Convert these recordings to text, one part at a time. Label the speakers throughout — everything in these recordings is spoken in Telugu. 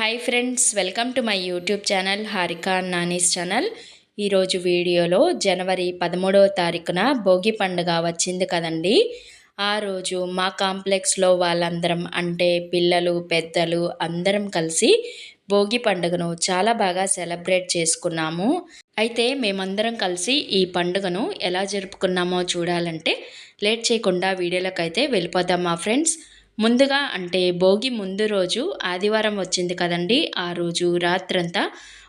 Speaker 1: Hi friends welcome to my YouTube channel Harika Nani's channel ఈరోజు వీడియోలో జనవరి పదమూడవ తారీఖున భోగి పండుగ వచ్చింది కదండి. ఆ రోజు మా కాంప్లెక్స్లో వాళ్ళందరం అంటే పిల్లలు పెద్దలు అందరం కలిసి భోగి పండుగను చాలా బాగా సెలబ్రేట్ చేసుకున్నాము. అయితే మేమందరం కలిసి ఈ పండుగను ఎలా జరుపుకున్నామో చూడాలంటే లేట్ చేయకుండా వీడియోలకైతే అయితే వెళ్ళిపోదాం మా ఫ్రెండ్స్. ముందుగా అంటే భోగి ముందు రోజు ఆదివారం వచ్చింది కదండి ఆ రోజు రాత్రంతా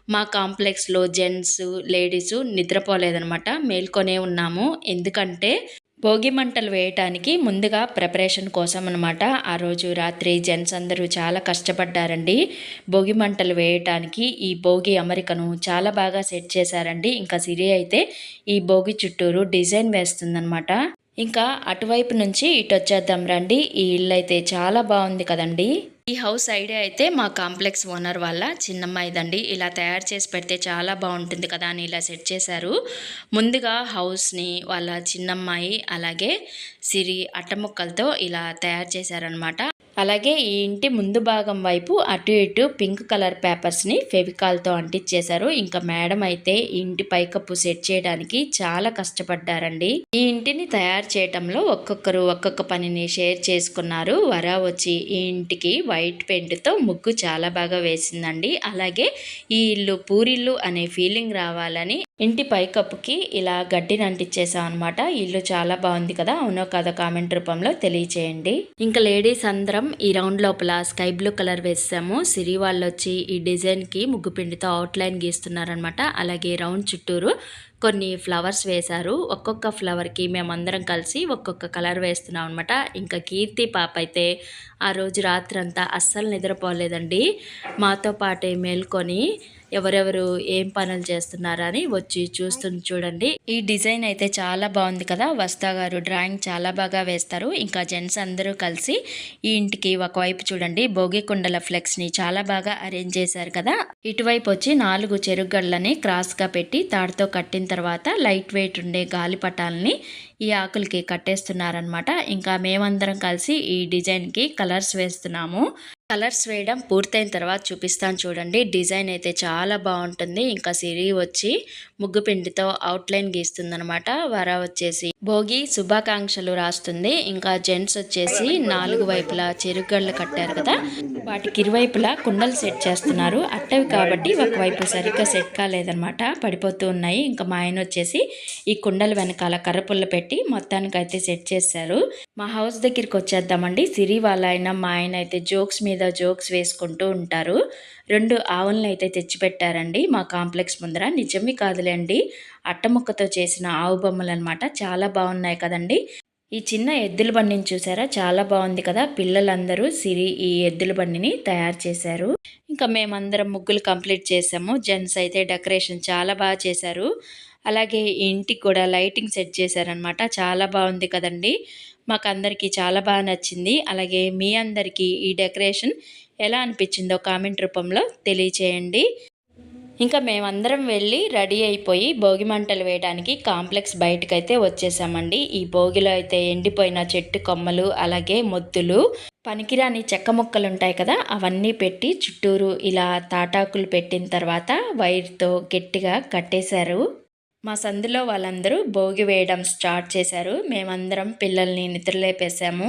Speaker 1: మా కాంప్లెక్స్లో జెంట్స్ లేడీస్ నిద్రపోలేదనమాట మేల్కొనే ఉన్నాము. ఎందుకంటే భోగి మంటలు వేయటానికి ముందుగా ప్రిపరేషన్ కోసం అనమాట ఆ రోజు రాత్రి జెంట్స్ అందరూ చాలా కష్టపడ్డారండి. భోగి మంటలు వేయటానికి ఈ భోగి అమరికను చాలా బాగా సెట్ చేశారండి. ఇంకా సిరి అయితే ఈ భోగి చుట్టూరు డిజైన్ వేస్తుందనమాట ఇంకా అటువైపు నుంచి ఇటు వచ్చేద్దాం రండి. ఈ ఇల్లు అయితే చాలా బాగుంది కదండి. ఈ హౌస్ ఐడియా అయితే మా కాంప్లెక్స్ ఓనర్ వాళ్ళ చిన్నమ్మాయిదండి. ఇలా తయారు చేసి పెడితే చాలా బాగుంటుంది కదా అని ఇలా సెట్ చేశారు. ముందుగా హౌస్ని వాళ్ళ చిన్నమ్మాయి అలాగే సిరి అట్టముక్కలతో ఇలా తయారు చేశారనమాట అలాగే ఈ ఇంటి ముందు భాగం వైపు అటు ఇటు పింక్ కలర్ పేపర్స్ని ఫెవికాల్తో అంటించేశారు. ఇంకా మేడం అయితే ఈ ఇంటి పైకప్పు సెట్ చేయడానికి చాలా కష్టపడ్డారండి. ఈ ఇంటిని తయారు చేయటంలో ఒక్కొక్కరు ఒక్కొక్క పనిని షేర్ చేసుకున్నారు. వర వచ్చి ఈ ఇంటికి వైట్ పెయింట్తో ముగ్గు చాలా బాగా వేసిందండి. అలాగే ఈ ఇల్లు పూరిల్లు అనే ఫీలింగ్ రావాలని ఇంటి పైకప్పుకి ఇలా గడ్డిని అంటించేసాం అనమాట ఇల్లు చాలా బాగుంది కదా. అవునో కదా కామెంట్ రూపంలో తెలియచేయండి. ఇంకా లేడీస్ అందరం ఈ రౌండ్ లోపల స్కై బ్లూ కలర్ వేసాము. సిరి వాళ్ళు వచ్చి ఈ డిజైన్కి ముగ్గు పిండితో అవుట్లైన్ గీస్తున్నారనమాట అలాగే రౌండ్ చుట్టూరు కొన్ని ఫ్లవర్స్ వేశారు. ఒక్కొక్క ఫ్లవర్కి మేమందరం కలిసి ఒక్కొక్క కలర్ వేస్తున్నాం అనమాట ఇంకా కీర్తి పాప అయితే ఆ రోజు రాత్రంతా అస్సలు నిద్రపోలేదండి. మాతో పాటే మేల్కొని ఎవరెవరు ఏం పనులు చేస్తున్నారని వచ్చి చూస్తుంది చూడండి. ఈ డిజైన్ అయితే చాలా బాగుంది కదా. వస్తా గారు డ్రాయింగ్ చాలా బాగా వేస్తారు. ఇంకా జెంట్స్ అందరూ కలిసి ఈ ఇంటికి ఒకవైపు చూడండి. భోగి కుండల ఫ్లెక్స్ని చాలా బాగా అరేంజ్ చేశారు కదా. ఇటువైపు వచ్చి నాలుగు చెరుగళ్ళని క్రాస్గా పెట్టి తాడుతో కట్టిన తర్వాత లైట్ వెయిట్ ఉండే గాలిపటాలని ఈ ఆకులకి కట్టేస్తున్నారనమాట ఇంకా మేమందరం కలిసి ఈ డిజైన్కి కలర్స్ వేస్తున్నాము. కలర్స్ వేయడం పూర్తయిన తర్వాత చూపిస్తాను చూడండి. డిజైన్ అయితే చాలా బాగుంటుంది. ఇంకా సిరి వచ్చి ముగ్గు పిండితో అవుట్లైన్ గీస్తుందనమాట వర వచ్చేసి భోగి శుభాకాంక్షలు రాస్తుంది. ఇంకా జెంట్స్ వచ్చేసి నాలుగు వైపులా చెరుగళ్ళు కట్టారు కదా. వాటికి ఇరువైపులా కుండలు సెట్ చేస్తున్నారు. అట్టవి కాబట్టి ఒకవైపు సరిగ్గా సెట్ కాలేదనమాట పడిపోతూ ఉన్నాయి. ఇంకా మా ఆయన వచ్చేసి ఈ కుండల వెనకాల కర్రపుల్ల పెట్టి మొత్తానికి అయితే సెట్ చేశారు. మా హౌస్ దగ్గరికి వచ్చేద్దామండి. సిరి వాళ్ళ ఆయన మా ఆయన అయితే జోక్స్ మీద జోక్స్ వేసుకుంటూ ఉంటారు. రెండు ఆవులను అయితే తెచ్చిపెట్టారండి మా కాంప్లెక్స్ ముందర. నిజమే కాదులేండి అట్టముక్కతో చేసిన ఆవు బొమ్మలు అనమాట చాలా బాగున్నాయి కదండి. ఈ చిన్న ఎద్దుల బండిని చూసారా? చాలా బాగుంది కదా. పిల్లలందరూ సిరి ఈ ఎద్దుల బండిని తయారు చేశారు. ఇంకా మేమందరం ముగ్గులు కంప్లీట్ చేసాము. జెంట్స్ అయితే డెకరేషన్ చాలా బాగా చేశారు. అలాగే ఇంటికి కూడా లైటింగ్ సెట్ చేశారనమాట చాలా బాగుంది కదండి. మాకందరికీ చాలా బాగా నచ్చింది. అలాగే మీ అందరికీ ఈ డెకరేషన్ ఎలా అనిపించిందో కామెంట్ రూపంలో తెలియచేయండి. ఇంకా మేమందరం వెళ్ళి రెడీ అయిపోయి భోగి మంటలు వేయడానికి కాంప్లెక్స్ బయటకైతే వచ్చేసామండి. ఈ భోగిలో అయితే ఎండిపోయిన చెట్టు కొమ్మలు అలాగే మొద్దులు పనికిరాని చెక్క ముక్కలు ఉంటాయి కదా అవన్నీ పెట్టి చుట్టూరు ఇలా తాటాకులు పెట్టిన తర్వాత వైర్తో గట్టిగా కట్టేశారు. మా సందులో వాళ్ళందరూ భోగి వేయడం స్టార్ట్ చేశారు. మేమందరం పిల్లల్ని నిద్రలేపేసాము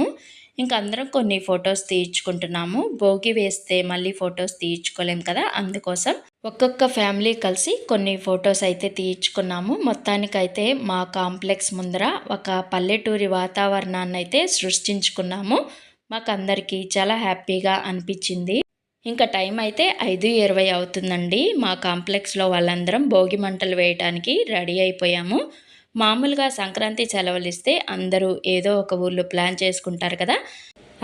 Speaker 1: ఇంకా అందరం కొన్ని ఫొటోస్ తీయించుకుంటున్నాము. భోగి వేస్తే మళ్ళీ ఫొటోస్ తీయించుకోలేం కదా? అందుకోసం ఒక్కొక్క ఫ్యామిలీ కలిసి కొన్ని ఫొటోస్ అయితే తీయించుకున్నాము. మొత్తానికైతే మా కాంప్లెక్స్ ముందర ఒక పల్లెటూరి వాతావరణాన్ని అయితే సృష్టించుకున్నాము. మాకు అందరికీ చాలా హ్యాపీగా అనిపించింది. ఇంకా టైం అయితే ఐదు ఇరవై అవుతుందండి. మా కాంప్లెక్స్లో వాళ్ళందరం భోగి మంటలు వేయటానికి రెడీ అయిపోయాము. మామూలుగా సంక్రాంతి సెలవులు ఇస్తే అందరూ ఏదో ఒక ఊర్లో ప్లాన్ చేసుకుంటారు కదా.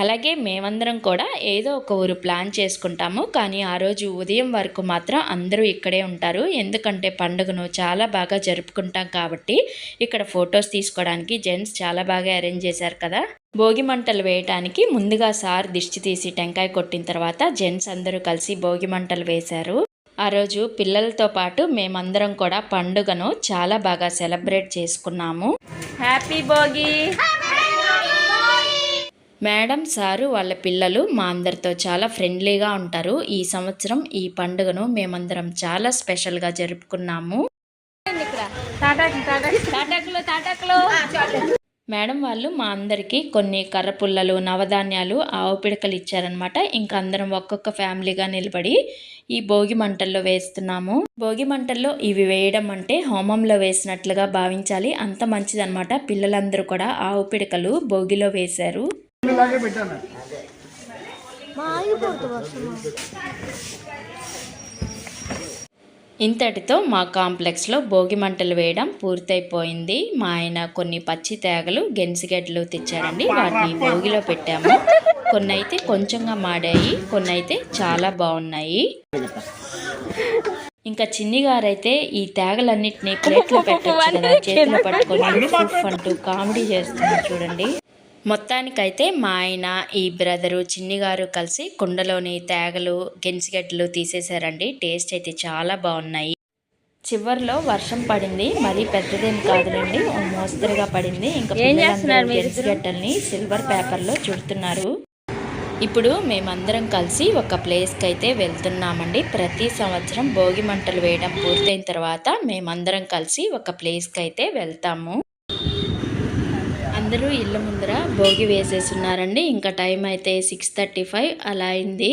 Speaker 1: అలాగే మేమందరం కూడా ఏదో ఒక ఊరు ప్లాన్ చేసుకుంటాము. కానీ ఆ రోజు ఉదయం వరకు మాత్రం అందరూ ఇక్కడే ఉంటారు. ఎందుకంటే పండుగను చాలా బాగా జరుపుకుంటాం కాబట్టి ఇక్కడ ఫొటోస్ తీసుకోవడానికి జెంట్స్ చాలా బాగా అరేంజ్ చేశారు కదా. భోగి మంటలు వేయటానికి ముందుగా సార్ దిష్టి తీసి టెంకాయ కొట్టిన తర్వాత జెంట్స్ అందరూ కలిసి భోగి మంటలు వేశారు. ఆ రోజు పిల్లలతో పాటు మేమందరం కూడా పండుగను చాలా బాగా సెలబ్రేట్ చేసుకున్నాము. హ్యాపీ భోగి! మేడం సారు వాళ్ళ పిల్లలు మా అందరితో చాలా ఫ్రెండ్లీగా ఉంటారు. ఈ సంవత్సరం ఈ పండుగను మేమందరం చాలా స్పెషల్గా జరుపుకున్నాము. మేడం వాళ్ళు మా అందరికీ కొన్ని కర్ర పుల్లలు నవధాన్యాలు ఆవు పిడకలు ఇచ్చారనమాట ఇంకా అందరం ఒక్కొక్క ఫ్యామిలీగా నిలబడి ఈ భోగి మంటల్లో వేస్తున్నాము. భోగి మంటల్లో ఇవి వేయడం అంటే హోమంలో వేసినట్లుగా భావించాలి. అంత మంచిదన్నమాట. పిల్లలందరూ కూడా ఆవు పిడకలు భోగిలో వేశారు.
Speaker 2: ఇలాగే పెట్టాను?
Speaker 1: ఇంతటితో మా కాంప్లెక్స్లో భోగి మంటలు వేయడం పూర్తయిపోయింది. మా ఆయన కొన్ని పచ్చి తేగలు గెన్సిగడ్డలు తెచ్చారండి. వాటిని భోగిలో పెట్టాము. కొన్ని అయితే కొంచెంగా మాడాయి. కొన్ని అయితే చాలా బాగున్నాయి. ఇంకా చిన్ని గారైతే ఈ తేగలన్నిటిని ప్లేట్లో పెట్టచ్చు కదా. చేతిలో పట్టుకొని అంటూ కామెడీ చేస్తున్నారు చూడండి. మొత్తానికైతే మా ఆయన ఈ బ్రదరు చిన్ని గారు కలిసి కుండలోని తేగలు గెన్సిగడ్డలు తీసేశారండి. టేస్ట్ అయితే చాలా బాగున్నాయి. చివర్లో వర్షం పడింది. మరీ పెద్దదేం కాదులేండి. మోస్తరుగా పడింది. ఇంకా గెన్సిగడ్డల్ని సిల్వర్ పేపర్లో చుడుతున్నారు. ఇప్పుడు మేమందరం కలిసి ఒక ప్లేస్కి అయితే వెళ్తున్నామండి. ప్రతి సంవత్సరం భోగి మంటలు వేయడం పూర్తయిన తర్వాత మేమందరం కలిసి ఒక ప్లేస్కి అయితే వెళ్తాము. అందరూ ఇళ్ళ ముందర భోగి వేసేసున్నారండి. ఇంకా టైం అయితే సిక్స్ థర్టీ ఫైవ్ అలా అయింది.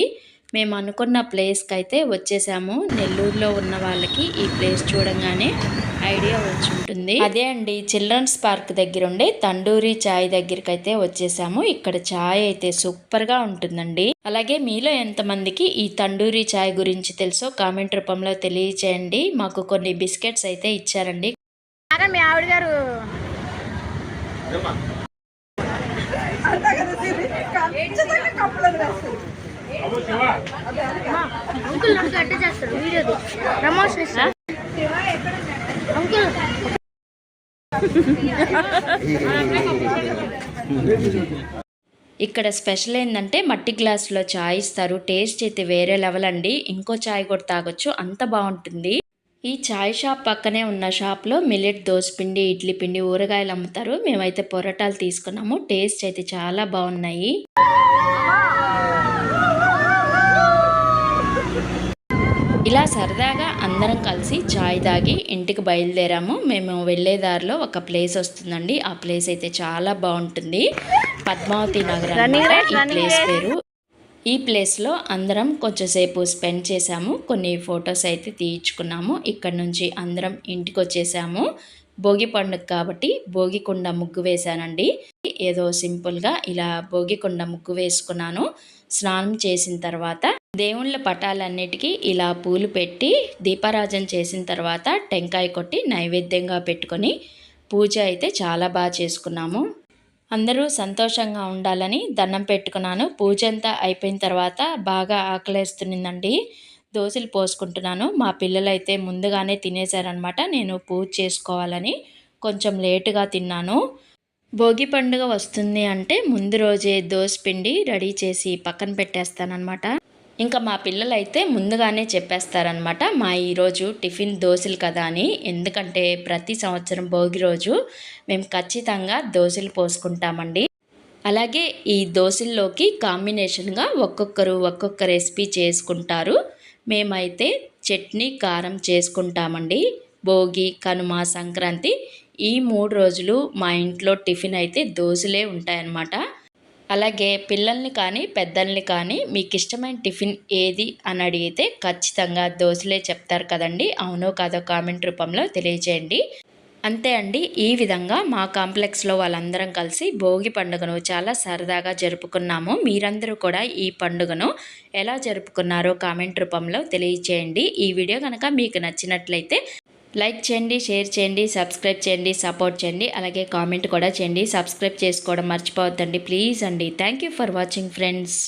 Speaker 1: మేము అనుకున్న ప్లేస్కి అయితే వచ్చేసాము. నెల్లూరులో ఉన్న వాళ్ళకి ఈ ప్లేస్ చూడంగానే ఐడియా వచ్చి ఉంటుంది. అదే అండి చిల్డ్రన్స్ పార్క్ దగ్గర ఉండే తండూరి చాయ్ దగ్గరికి అయితే వచ్చేసాము. ఇక్కడ చాయ్ అయితే సూపర్గా ఉంటుందండి. అలాగే మీలో ఎంతమందికి ఈ తండూరి చాయ్ గురించి తెలుసో కామెంట్ రూపంలో తెలియచేయండి. మాకు కొన్ని బిస్కెట్స్ అయితే ఇచ్చారండి.
Speaker 3: మీ ఆవిడ గారు అంకుల్ నాకు గడ్డ చేస్తాడు ప్రమోషన్ ఇస్తాడు అంకుల్.
Speaker 1: ఇక్కడ స్పెషల్ ఏంటంటే మట్టి గ్లాసులో చాయ్ ఇస్తారు. టేస్ట్ అయితే వేరే లెవెల్ అండి. ఇంకో చాయ్ కూడా తాగొచ్చు. అంత బాగుంటుంది. ఈ చాయ్ షాప్ పక్కనే ఉన్న షాప్లో మిల్లెట్ దోసపిండి ఇడ్లీ పిండి ఊరగాయలు అమ్ముతారు. మేమైతే పొరటాలు తీసుకున్నాము. టేస్ట్ అయితే చాలా బాగున్నాయి. ఇలా సరదాగా అందరం కలిసి చాయ్ తాగి ఇంటికి బయలుదేరాము. మేము వెళ్ళేదారిలో ఒక ప్లేస్ వస్తుందండి. ఆ ప్లేస్ అయితే చాలా బాగుంటుంది. పద్మావతి నగర్ ఈ ప్లేస్ పేరు ఈ ప్లేస్లో అందరం కొంచెంసేపు స్పెండ్ చేసాము కొన్ని ఫొటోస్ అయితే తీయించుకున్నాము. ఇక్కడ నుంచి అందరం ఇంటికి వచ్చేసాము భోగి పండుగ కాబట్టి భోగికుండ ముగ్గు వేశానండి. ఏదో సింపుల్గా ఇలా భోగికుండ ముగ్గు వేసుకున్నాను. స్నానం చేసిన తర్వాత దేవుళ్ళ పటాలన్నిటికీ ఇలా పూలు పెట్టి దీపారాజన చేసిన తర్వాత టెంకాయ కొట్టి నైవేద్యంగా పెట్టుకొని పూజ అయితే చాలా బాగా చేసుకున్నాము. అందరూ సంతోషంగా ఉండాలని దండం పెట్టుకున్నాను. పూజ అంతా అయిపోయిన తర్వాత బాగా ఆకలేస్తున్నదండి దోశలు పోసుకుంటున్నాను. మా పిల్లలు అయితే ముందుగానే తినేశారనమాట నేను పూజ చేసుకోవాలని కొంచెం లేటుగా తిన్నాను. భోగి పండుగ వస్తుంది అంటే ముందు రోజే దోశ పిండి రెడీ చేసి పక్కన పెట్టేస్తానమాట ఇంకా మా పిల్లలైతే ముందుగానే చెప్పేస్తారనమాట మా ఈరోజు టిఫిన్ దోశలు కదా అని. ఎందుకంటే ప్రతి సంవత్సరం భోగి రోజు మేము ఖచ్చితంగా దోశలు పోసుకుంటామండి. అలాగే ఈ దోశల్లోకి కాంబినేషన్గా ఒక్కొక్కరు ఒక్కొక్క రెసిపీ చేసుకుంటారు. మేమైతే చట్నీ కారం చేసుకుంటామండి. భోగి కనుమ సంక్రాంతి ఈ మూడు రోజులు మా ఇంట్లో టిఫిన్ అయితే దోశలే ఉంటాయన్నమాట. అలాగే పిల్లల్ని కానీ పెద్దల్ని కానీ మీకు ఇష్టమైన టిఫిన్ ఏది అని అడిగితే ఖచ్చితంగా దోశలే చెప్తారు కదండి. అవునో కాదో కామెంట్ రూపంలో తెలియజేయండి. అంతే అండి. ఈ విధంగా మా కాంప్లెక్స్లో వాళ్ళందరం కలిసి భోగి పండుగను చాలా సరదాగా జరుపుకున్నాము. మీరందరూ కూడా ఈ పండుగను ఎలా జరుపుకున్నారో కామెంట్ రూపంలో తెలియచేయండి ఈ వీడియో కనుక మీకు నచ్చినట్లయితే లైక్ చేయండి షేర్ చేయండి సబ్స్క్రైబ్ చేయండి సపోర్ట్ చేయండి అలాగే కామెంట్ కూడా చేయండి. సబ్స్క్రైబ్ చేసుకోవడం మర్చిపోవద్దండి ప్లీజ్ అండి. Thank for watching friends.